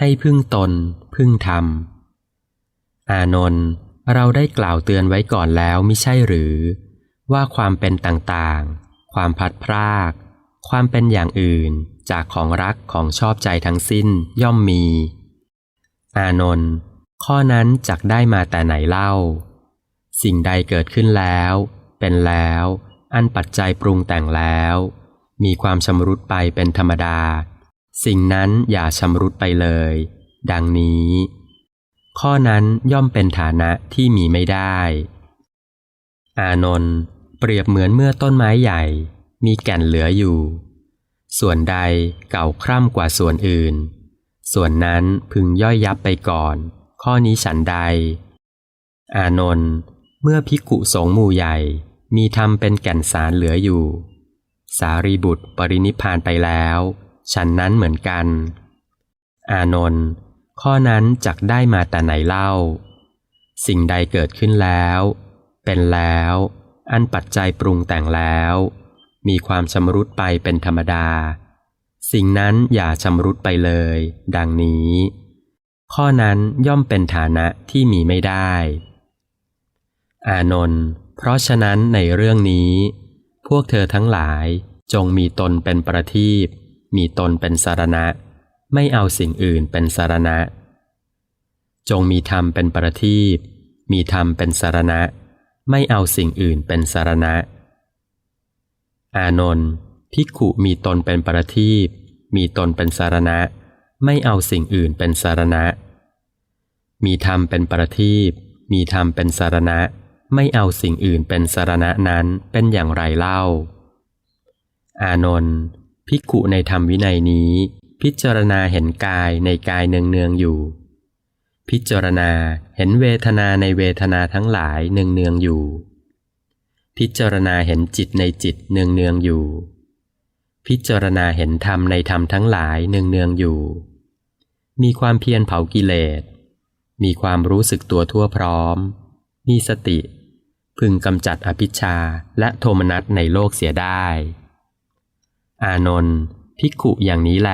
ให้พึ่งตน พึ่งธรรม อานนท์เราได้กล่าวเตือนไว้ก่อนแล้วมิใช่หรือ ว่าความเป็นต่างๆ ความพัดพราก ความเป็นอย่างอื่นจากของรักของชอบใจทั้งสิ้นย่อมมี อานนท์ข้อนั้นจักได้มาแต่ไหนเล่า สิ่งใดเกิดขึ้นแล้ว เป็นแล้ว อันปัจจัยปรุงแต่งแล้ว มีความชำรุดไปเป็นธรรมดา สิ่งนั้นอย่าชำรุดไปเลย ดังนี้ ข้อนั้นย่อมเป็นฐานะที่มีไม่ได้ อานนท์เปรียบเหมือนเมื่อต้นไม้ใหญ่ มีแก่นเหลืออยู่ ส่วนใดเก่าคร่ำกว่าส่วนอื่น ส่วนนั้นพึงย่อยยับไปก่อน ข้อนี้ฉันใด อานนท์เมื่อภิกุสงหมู่ใหญ่ มีธรรมเป็นแก่นสารเหลืออยู่ สารีบุตรปรินิพานไปแล้ว ฉันนั้นเหมือนกัน อานนท์ข้อนั้นจักได้มาแต่ไหนเล่า สิ่งใดเกิดขึ้นแล้ว เป็นแล้ว อันปัจจัยปรุงแต่งแล้ว มีความชำรุดไปเป็นธรรมดา สิ่งนั้นอย่าชำรุดไปเลย ดังนี้ ข้อนั้นย่อมเป็นฐานะที่มีไม่ได้ อานนท์เพราะฉะนั้นในเรื่องนี้ พวกเธอทั้งหลายจงมีตนเป็นประทีป มีตนเป็นสารณะ ไม่เอาสิ่งอื่นเป็นสารณะ จงมีธรรมเป็นประทีปมีธรรมเป็นสารณะ ไม่เอาสิ่งอื่นเป็นสารณะ อานนท์ภิกขุมีตนเป็นประทีปมีตนเป็นสารณะ ไม่เอาสิ่งอื่นเป็นสารณะ มีธรรมเป็นประทีปมีธรรมเป็นสารณะ ไม่เอาสิ่งอื่นเป็นสารณะนั้นเป็นอย่างไรเล่า อานนท์ ภิกขุในธรรมวินัยนี้ พิจารณาเห็นกายในกายเนืองเนืองๆอยู่ พิจารณาเห็นเวทนาในเวทนาทั้งหลายเนืองเนืองๆอยู่ พิจารณาเห็นจิตในจิตเนืองเนืองๆอยู่ พิจารณาเห็นธรรมในธรรมทั้งหลายเนืองเนืองๆอยู่ มีความเพียรเผากิเลส มีความรู้สึกตัวทั่วพร้อม มีสติ พึงกำจัดอภิชาและโทมนัสในโลกเสียได้ อานนท์ภิกขุอย่างนี้แล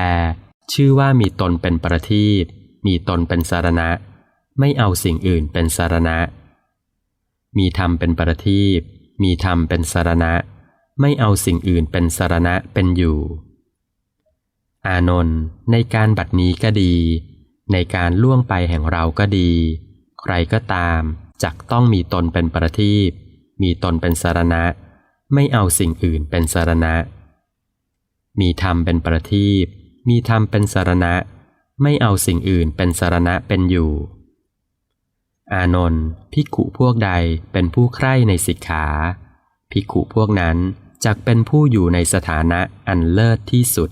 ชื่อว่ามีตนเป็นประทีปมีตนเป็นสารณะ ไม่เอาสิ่งอื่นเป็นสารณะ มีธรรมเป็นประทีปมีธรรมเป็นสารณะ ไม่เอาสิ่งอื่นเป็นสารณะเป็นอยู่ อานนท์ในการบัดนี้ก็ดี ในการล่วงไปแห่งเราก็ดี ใครก็ตามจักต้องมีตนเป็นประทีปมีตนเป็นสารณะ ไม่เอาสิ่งอื่นเป็นสารณะ มีธรรมเป็นประทีปมีธรรมเป็นสารณะ ไม่เอาสิ่งอื่นเป็นสารณะเป็นอยู่ อานนท์พิกขุพวกใดเป็นผู้ใคร่ในสิกขาพิกขุพวกนั้นจักเป็นผู้อยู่ในสถานะอันเลิศที่สุด